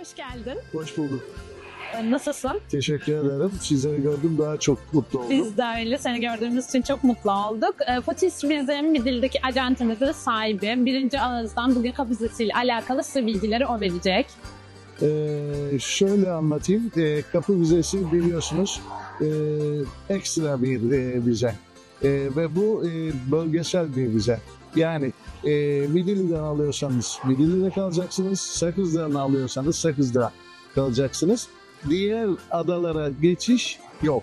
hoş geldin. Hoş bulduk. Ee, Nasılsın? Teşekkür ederim. Sizleri gördüm daha çok mutlu oldum. Biz de öyle. Seni gördüğümüz için çok mutlu olduk. Ee, Fotis bizim Midil'deki acentimizin sahibi. Birinci ağızdan bugün kapasitesiyle alakalı size bilgileri o verecek. Ee, şöyle anlatayım. Ee, kapı vizesi biliyorsunuz ee, ekstra bir ee, vize. Ee, ve bu ee, bölgesel bir vize. Yani ee, Midilli'den alıyorsanız Midilli'de kalacaksınız. Sakız'dan alıyorsanız Sakız'da kalacaksınız. Diğer adalara geçiş yok.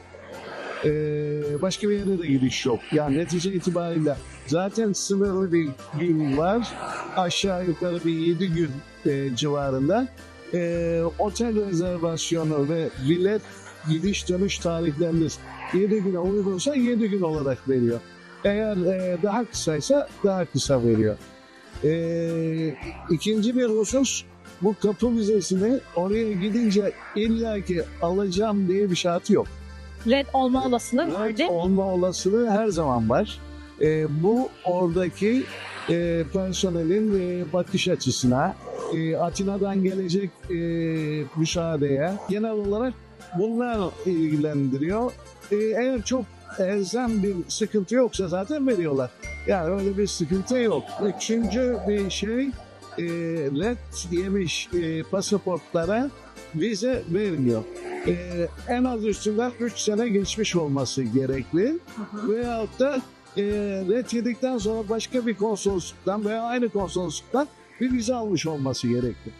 Ee, başka bir yere de gidiş yok. Yani netice itibariyle zaten sınırlı bir gün var. Aşağı yukarı bir 7 gün e, civarında. E, otel rezervasyonu ve bilet gidiş dönüş tarihleriniz 7 güne uygunsa 7 gün olarak veriyor. Eğer e, daha kısaysa daha kısa veriyor. E, ikinci bir husus bu kapı vizesini oraya gidince illaki alacağım diye bir şartı yok. Red olma olasılığı var değil mi? olma olasılığı her zaman var. E, bu oradaki e, personelin e, bakış açısına, e, Atina'dan gelecek e, müsaadeye genel olarak bunlar ilgilendiriyor. E, eğer çok elzem bir sıkıntı yoksa zaten veriyorlar. Yani öyle bir sıkıntı yok. Üçüncü bir şey e, red yemiş e, pasaportlara vize vermiyor. E, en az üstünden 3 sene geçmiş olması gerekli. Veyahut da e, red yedikten sonra başka bir konsolosluktan veya aynı konsolosluktan bir vize almış olması gerekli.